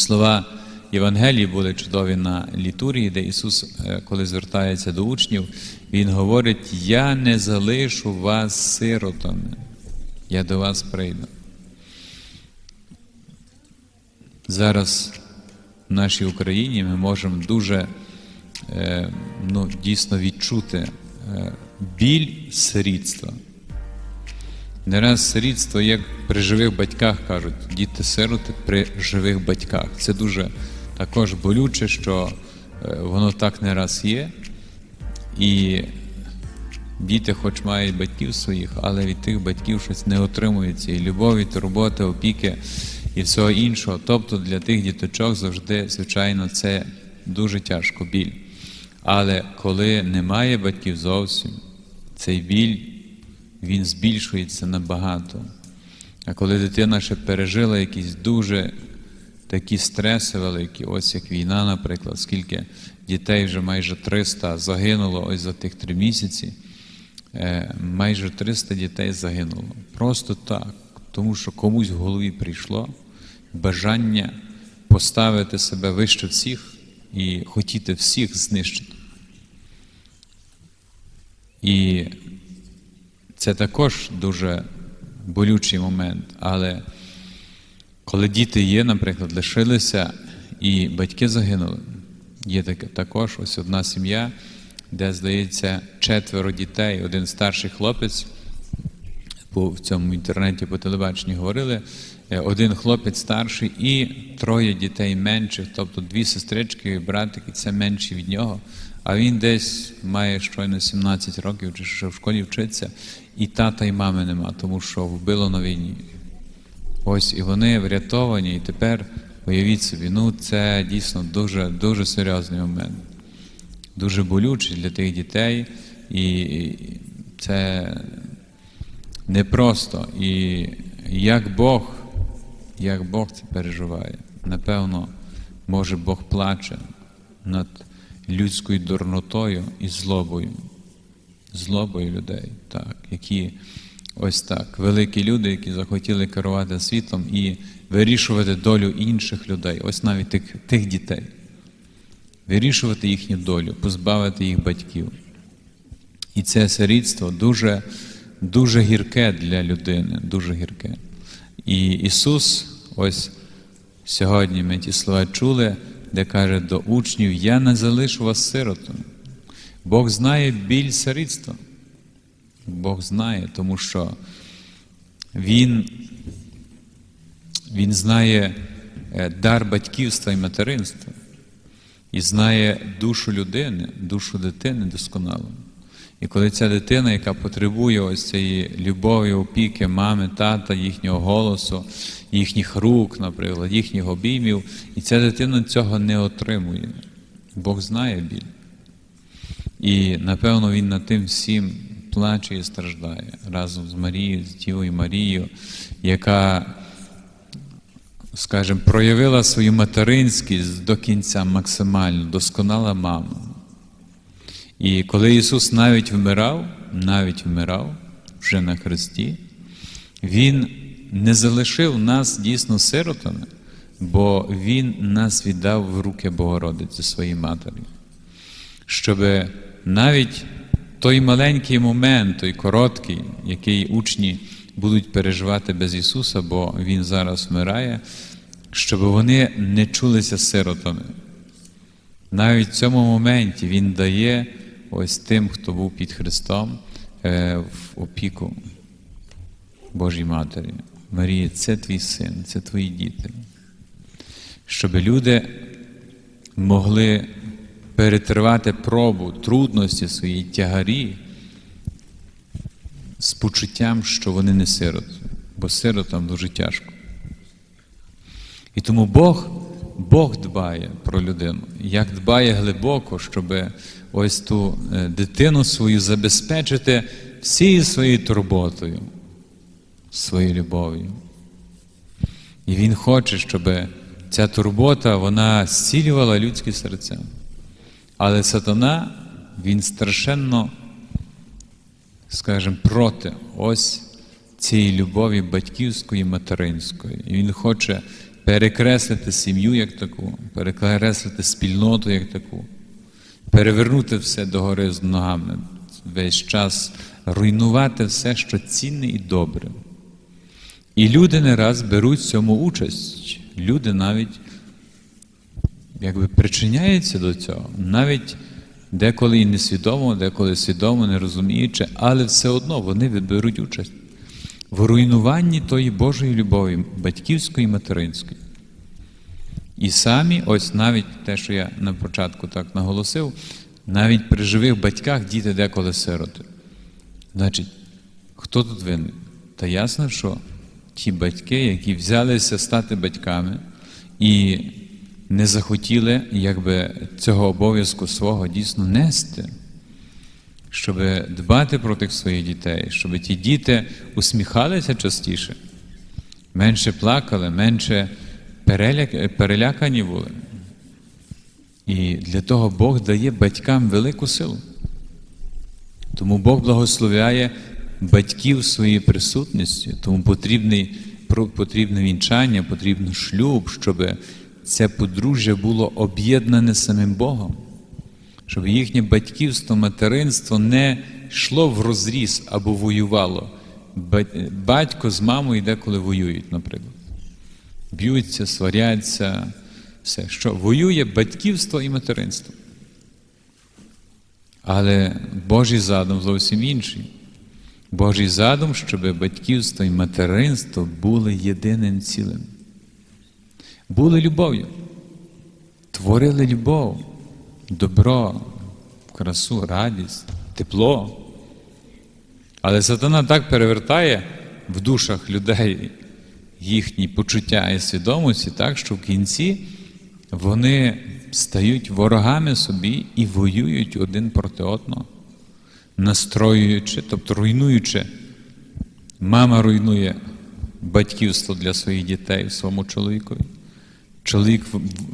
Слова Євангелії були чудові на літургії, де Ісус, е, коли звертається до учнів, Він говорить: Я не залишу вас сиротами, я до вас прийду. Зараз в нашій Україні ми можемо дуже е, ну, дійсно відчути е, біль сирітства. Не раз сирітство, як при живих батьках кажуть, діти-сироти при живих батьках. Це дуже також болюче, що е, воно так не раз є. І діти, хоч мають батьків своїх, але від тих батьків щось не отримують цієї любові, турботи, опіки і всього іншого. Тобто для тих діточок завжди, звичайно, це дуже тяжко біль. Але коли немає батьків зовсім, цей біль він збільшується набагато. А коли дитина ще пережила якісь дуже такі стреси великі, ось як війна, наприклад, скільки дітей вже майже 300 загинуло ось за тих три місяці, е, майже 300 дітей загинуло. Просто так, тому що комусь в голові прийшло бажання поставити себе вище всіх і хотіти всіх знищити. І це також дуже болючий момент. Але коли діти є, наприклад, лишилися і батьки загинули, є також ось одна сім'я, де, здається, четверо дітей, один старший хлопець, в цьому інтернеті по телебаченню говорили, е, один хлопець старший і троє дітей менших, тобто дві сестрички братики, це менші від нього. А він десь має щойно 17 років, чи ще в школі вчиться, і тата, і мами нема, тому що вбило на війні. Ось і вони врятовані, і тепер уявіть собі, ну це дійсно дуже, дуже серйозний момент, дуже болючий для тих дітей, і це непросто. І як Бог, як Бог це переживає, напевно, може Бог плаче над людською дурнотою і злобою, злобою людей, так, які ось так, великі люди, які захотіли керувати світом і вирішувати долю інших людей, ось навіть тих, тих дітей, вирішувати їхню долю, позбавити їх батьків. І це сирітство дуже, дуже гірке для людини, дуже гірке. І Ісус, ось сьогодні ми ті слова чули де каже до учнів: Я не залишу вас сиротом. Бог знає біль сирітства. Бог знає, тому що Він, Він знає е, дар батьківства і материнства, і знає душу людини, душу дитини досконало. І коли ця дитина, яка потребує ось цієї любові, опіки, мами, тата, їхнього голосу, їхніх рук, наприклад, їхніх обіймів, і ця дитина цього не отримує. Бог знає біль. І напевно він над тим всім плаче і страждає разом з Марією, з Дівою Марією, яка, скажімо, проявила свою материнськість до кінця максимально, досконала мама. І коли Ісус навіть вмирав, навіть вмирав вже на Христі, Він не залишив нас дійсно сиротами, бо Він нас віддав в руки Богородиці своїй матері, щоб навіть той маленький момент, той короткий, який учні будуть переживати без Ісуса, бо Він зараз вмирає, щоб вони не чулися сиротами. Навіть в цьому моменті Він дає ось тим, хто був під Христом е, в опіку Божій Матері. Марія, це твій син, це твої діти. Щоб люди могли перетривати пробу, трудності свої тягарі з почуттям, що вони не сироти, бо сиротам дуже тяжко. І тому Бог, Бог дбає про людину, як дбає глибоко, щоб ось ту е, дитину свою забезпечити всією своєю турботою, своєю любов'ю. І Він хоче, щоб ця турбота вона зцілювала людські серця. Але сатана, він страшенно, скажімо, проти ось цієї любові батьківської, материнської. І він хоче перекреслити сім'ю як таку, перекреслити спільноту як таку, перевернути все догори з ногами, весь час руйнувати все, що цінне і добре. І люди не раз беруть в цьому участь. Люди навіть якби причиняються до цього, навіть деколи і несвідомо, деколи свідомо, не розуміючи, але все одно вони беруть участь в руйнуванні тої Божої любові, батьківської і материнської. І самі, ось навіть те, що я на початку так наголосив, навіть при живих батьках діти деколи сироти. Значить, хто тут винен? Та ясно, що ті батьки, які взялися стати батьками і не захотіли якби, цього обов'язку свого дійсно нести, щоб дбати про тих своїх дітей, щоб ті діти усміхалися частіше, менше плакали, менше. Перелякані були. І для того Бог дає батькам велику силу. Тому Бог благословляє батьків своєю присутністю, тому потрібний, потрібне вінчання, потрібен шлюб, щоб це подружжя було об'єднане самим Богом, щоб їхнє батьківство, материнство не йшло в розріз або воювало. Батько з мамою деколи воюють, наприклад. Б'ються, сваряться, все. Що воює батьківство і материнство. Але Божий задум зовсім інший. Божий задум, щоб батьківство і материнство були єдиним цілим. Були любов'ю, творили любов, добро, красу, радість, тепло. Але сатана так перевертає в душах людей їхні почуття і свідомості, так, що в кінці вони стають ворогами собі і воюють один проти одного, настроюючи, тобто руйнуючи. Мама руйнує батьківство для своїх дітей своєму чоловікові. Чоловік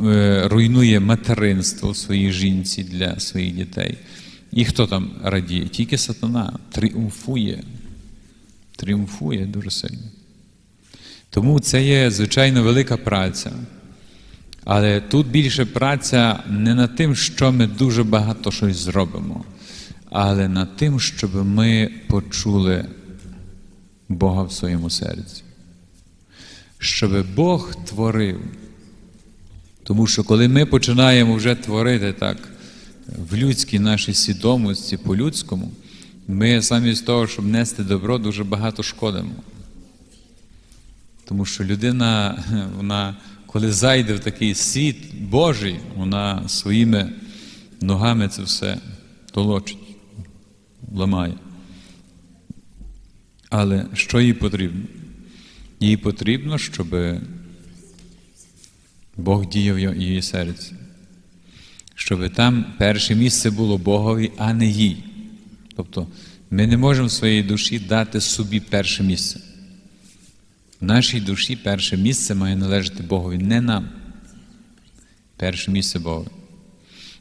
е, руйнує материнство своїй жінці для своїх дітей. І хто там радіє? Тільки сатана тріумфує. Тріумфує дуже сильно. Тому це є звичайно велика праця. Але тут більше праця не над тим, що ми дуже багато щось зробимо, але над тим, щоб ми почули Бога в своєму серці. Щоб Бог творив. Тому що коли ми починаємо вже творити так в людській нашій свідомості, по-людському, ми замість того, щоб нести добро, дуже багато шкодимо. Тому що людина, вона, коли зайде в такий світ Божий, вона своїми ногами це все толочить, ламає. Але що їй потрібно? Їй потрібно, щоб Бог діяв її серці. Щоб там перше місце було Богові, а не їй. Тобто ми не можемо своїй душі дати собі перше місце. Нашій душі перше місце має належати Богові, не нам. Перше місце Богові.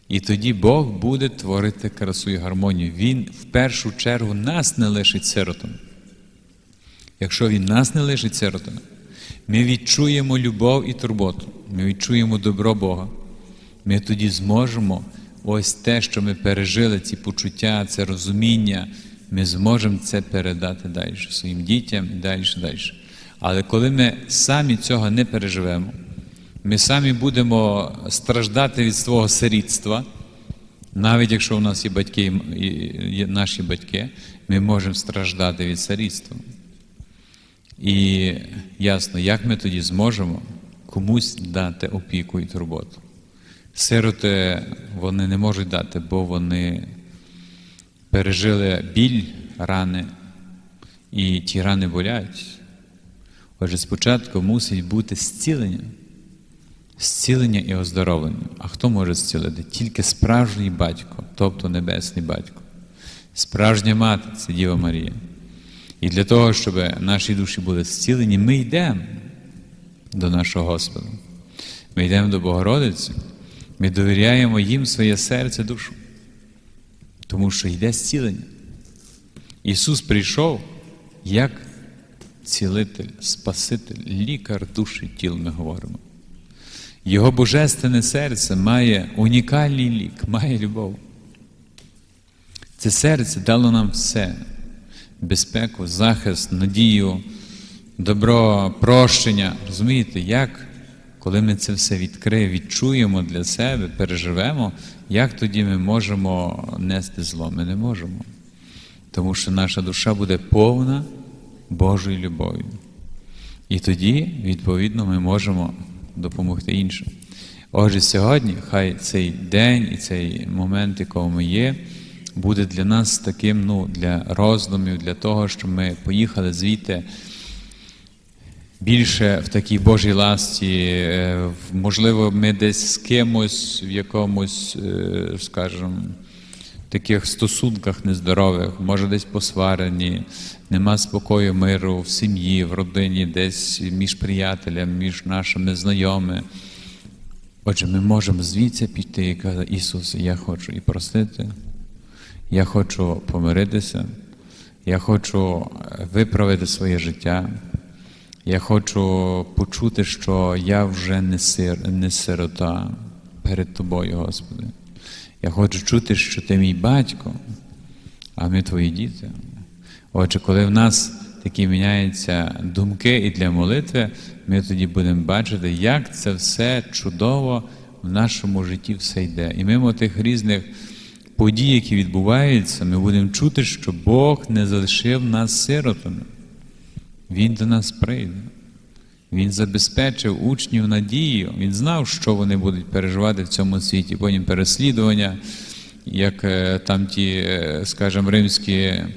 І тоді Бог буде творити красу і гармонію. Він в першу чергу нас не лишить сиротами. Якщо Він нас не лишить сиротами, ми відчуємо любов і турботу, ми відчуємо добро Бога. Ми тоді зможемо ось те, що ми пережили, ці почуття, це розуміння, ми зможемо це передати далі своїм дітям і далі, далі. Але коли ми самі цього не переживемо, ми самі будемо страждати від свого сирітства, навіть якщо у нас є батьки, і наші батьки, ми можемо страждати від сирітства. І ясно, як ми тоді зможемо комусь дати опіку і турботу. Сироти вони не можуть дати, бо вони пережили біль, рани, і ті рани болять. Отже, спочатку мусить бути зцілення, зцілення і оздоровлення. А хто може зцілити? Тільки справжній батько, тобто небесний батько. Справжня мати це Діва Марія. І для того, щоб наші душі були зцілені, ми йдемо до нашого Господа. Ми йдемо до Богородиці, ми довіряємо їм своє серце, душу. Тому що йде зцілення. Ісус прийшов як цілитель, Спаситель, лікар душі тіл, ми говоримо. Його божественне серце має унікальний лік, має любов. Це серце дало нам все: безпеку, захист, надію, добро, прощення. Розумієте, як, коли ми це все відкриємо, відчуємо для себе, переживемо, як тоді ми можемо нести зло? Ми не можемо. Тому що наша душа буде повна Божою любов'ю. І тоді, відповідно, ми можемо допомогти іншим. Отже, сьогодні, хай цей день і цей момент, якого ми є, буде для нас таким, ну, для роздумів, для того, щоб ми поїхали звідти більше в такій Божій ласті. Е, Можливо, ми десь з кимось в якомусь, е, скажімо, таких стосунках нездорових, може десь посварені, нема спокою, миру в сім'ї, в родині, десь між приятелями, між нашими знайомими. Отже, ми можемо звідси піти і казати, Ісус, я хочу і простити, я хочу помиритися, я хочу е, виправити своє життя, я хочу почути, що я вже не, сир, не сирота перед Тобою, Господи. Я хочу чути, що Ти мій батько, а ми твої діти. Отже, коли в нас такі міняються думки і для молитви, ми тоді будемо бачити, як це все чудово в нашому житті все йде. І мимо тих різних подій, які відбуваються, ми будемо чути, що Бог не залишив нас сиротами. Він до нас прийде. Він забезпечив учнів надією. Він знав, що вони будуть переживати в цьому світі. Потім переслідування, як е, там ті, е, скажімо, римські е,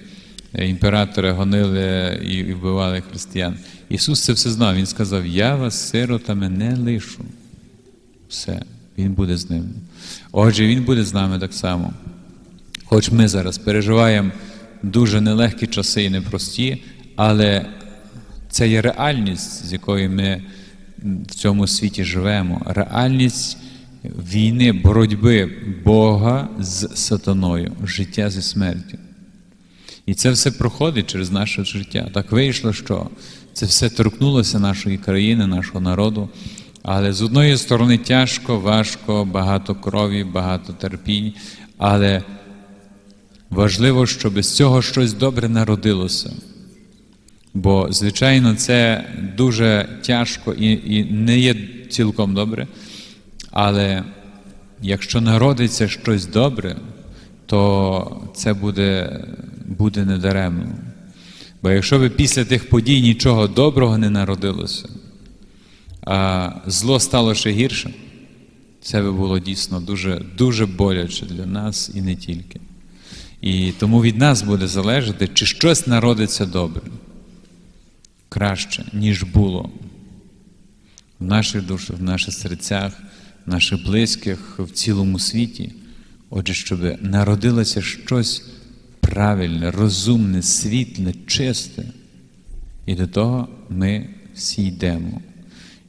імператори гонили і вбивали християн. Ісус це все знав. Він сказав: Я вас сиротами не лишу. Все, Він буде з ними. Отже, Він буде з нами так само. Хоч ми зараз переживаємо дуже нелегкі часи і непрості, але це є реальність, з якою ми в цьому світі живемо. Реальність війни, боротьби Бога з сатаною, життя зі смертю. І це все проходить через наше життя. Так вийшло, що це все торкнулося нашої країни, нашого народу. Але з одної сторони тяжко, важко, багато крові, багато терпінь. Але важливо, щоб з цього щось добре народилося. Бо, звичайно, це дуже тяжко і, і не є цілком добре. Але якщо народиться щось добре, то це буде, буде недаремно. Бо якщо би після тих подій нічого доброго не народилося, а зло стало ще гірше, це би було дійсно дуже, дуже боляче для нас і не тільки. І тому від нас буде залежати, чи щось народиться добре, краще, ніж було в наших душах, в наших серцях, в наших близьких, в цілому світі. Отже, щоб народилося щось правильне, розумне, світле, чисте. І до того ми всі йдемо.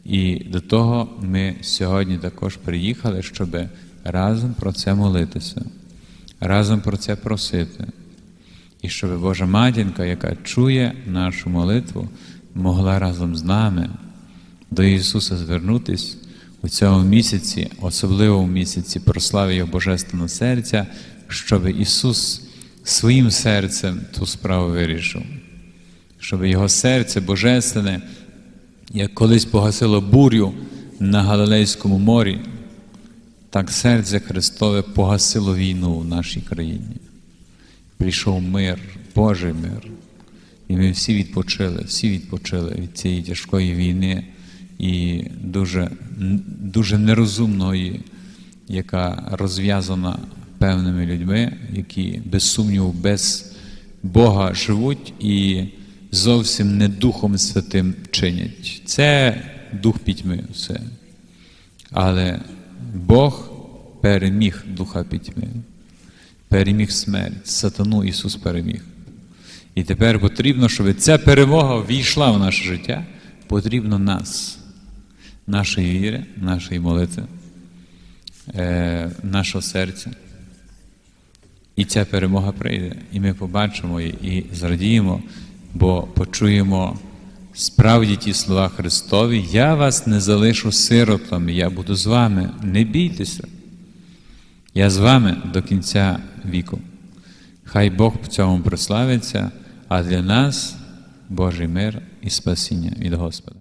І до того ми сьогодні також приїхали, щоб разом про це молитися, разом про це просити. І щоб Божа матінка, яка чує нашу молитву, могла разом з нами до Ісуса звернутись у цьому місяці, особливо в місяці прослави Його Божественного серця, щоб Ісус своїм серцем ту справу вирішив, щоб Його серце Божественне, як колись погасило бурю на Галилейському морі, так серце Христове погасило війну в нашій країні. Прийшов мир, Божий мир. І ми всі відпочили, всі відпочили від цієї тяжкої війни і дуже, дуже нерозумної, яка розв'язана певними людьми, які без сумніву, без Бога живуть і зовсім не Духом Святим чинять. Це дух пітьми все. Але Бог переміг духа пітьми, переміг смерть, сатану Ісус переміг. І тепер потрібно, щоб ця перемога війшла в наше життя, потрібно нас, нашої віри, нашої молитви, е, нашого серця. І ця перемога прийде, і ми побачимо її і зрадіємо, бо почуємо справді ті слова Христові, я вас не залишу сиротами, я буду з вами. Не бійтеся. Я з вами до кінця віку. Хай Бог в цьому прославиться, а для нас Божий мир і спасіння від Господа.